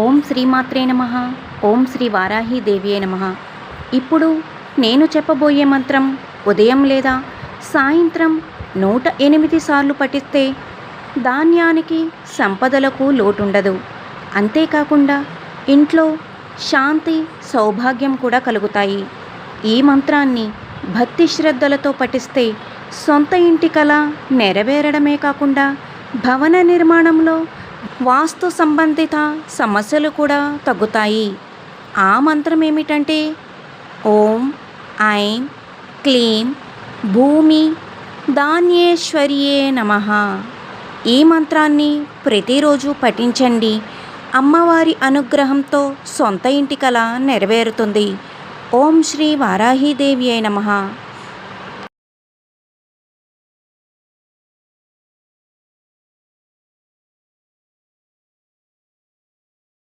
ఓం శ్రీమాత్రే నమ. ఓం శ్రీ వారాహి నమ. ఇప్పుడు నేను చెప్పబోయే మంత్రం ఉదయం లేదా సాయంత్రం నూట ఎనిమిది సార్లు పఠిస్తే ధాన్యానికి సంపదలకు లోటుండదు. అంతేకాకుండా ఇంట్లో శాంతి సౌభాగ్యం కూడా కలుగుతాయి. ఈ మంత్రాన్ని భక్తి శ్రద్ధలతో పఠిస్తే సొంత ఇంటి కల నెరవేరడమే కాకుండా భవన నిర్మాణంలో వాస్తు సంబంధిత సమస్యలు కూడా తగ్గుతాయి. ఆ మంత్రం ఏమిటంటే ఓం ఐం క్లీం భూమి ధాన్యేశ్వర్యే నమ. ఈ మంత్రాన్ని ప్రతిరోజు పఠించండి. అమ్మవారి అనుగ్రహంతో సొంత ఇంటి కళ నెరవేరుతుంది. ఓం శ్రీ వారాహీదేవి నమ.